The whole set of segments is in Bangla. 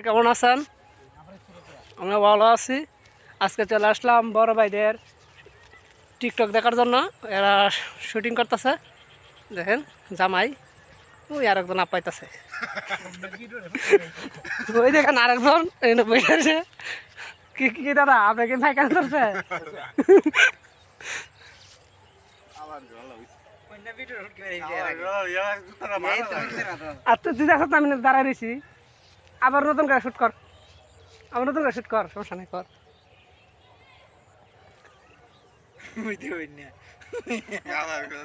সবাই কেমন আছেন? আমরা ভালো আছি। আজকে চলে আসলাম বড় ভাইদের টিকটক দেখার জন্য। এরা শুটিং করতেছে। দেখেন জামাই। ওই আরেকজন আপাইতেছে ওই দেখেন আরেকজন এখানে বসে কি কি কি দাদা আপনি কি ভাই করছে আর তুই আমি দাঁড়ায় রয়েছি আবার নতুন করে শুট কর। আবার নতুন করে শুট কর সমস্যা নেই কর।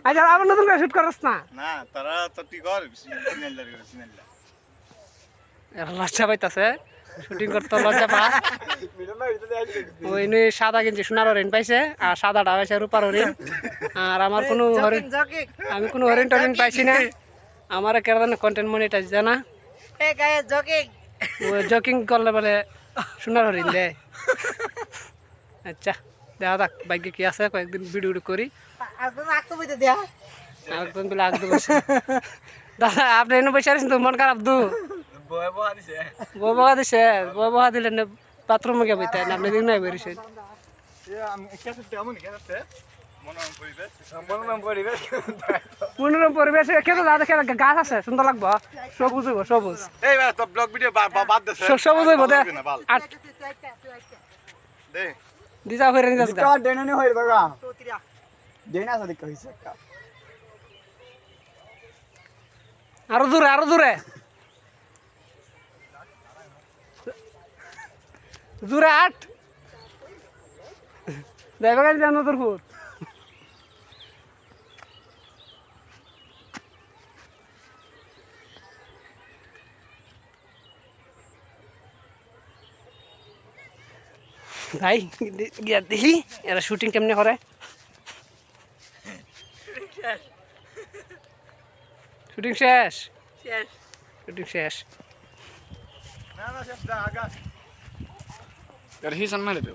আচ্ছা আবার নতুন করে শুট করস না? না তারা তো তুই কর লজ্জা পাইতাছে শুটিং করতে লজ্জা পা ওই সাদা গেঞ্জি সোনার হরিণ পাইছে আর সাদাটা পাইছে রূপার হরিণ। আর আমার কোনো হরিণ আমি কোনো হরিণ টরিণ পাইছি না। আমার কেন কন্টেন্ট মনিটাইজ দেয় না। ওই জকিং করলে বলে সোনার হরিণ দেয় আচ্ছা দেখা যাক বাইকে কি আছে কয়েকদিন ভিডিও করি একদম বলে আগ বসে দাদা আপনি এনে বসে আছেন তো মন খারাপ দু দিছে বহা দিছে বহা দিলে না বাথরুমে গিয়ে বইতে না আপনি দিন নাই বেরিয়েছেন মনোরম পরিবেশ। খেতে যা দেখে গাছ আছে সুন্দর লাগবো সবুজ হইব সবুজ। এই বা তো ব্লগ ভিডিও বাদ দে স- সবুজ হইব দে। দিজা হয়ে আরও দূরে আরও দূরে। দূরে আট। দেখো গাড়ি জানো তোর ফুট ভাই গিয়া দেখি এরা শুটিং কেমনে করে? শুটিং শেষ? শুটিং শেষ। না না শেষ দা আগা Kar hisan mele be.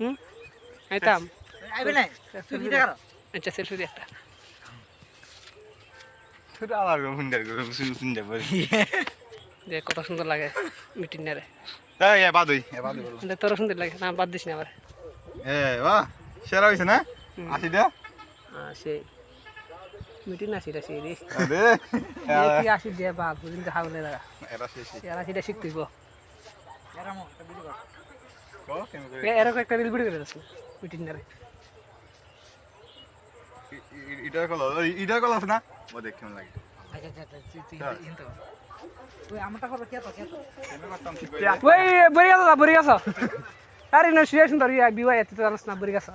হুম? আচ্ছা সেলফি দিয়ে একটা। তুই আবার হুন্ডার করে শুন শুন যাব যে কত সুন্দর লাগে মিটিং নেরে এই এ বাদই এ বাদই বলো। তোর সুন্দর লাগে। না বাদ দিস না আবার। এ বাহ সেরা হইছে না? আসি দে। আহ, সেই। মিটিং আসি রে সেই রে। আরে। কি আসি দিয়ে বাদ বুঝিন দেখা বলে লাগা এরা শেষ এরা সেটা শিখতেইব কো? কেমন করে? এরকম একটা রিল ভিডিও করে দিস মিটিং নেরে ইডা কল ইডা কল আছে না? ও দেখ কেমন লাগে। আরে না শুয়ে সুন্দর ইয়া বিওয়াই এত তো না বরি গেছ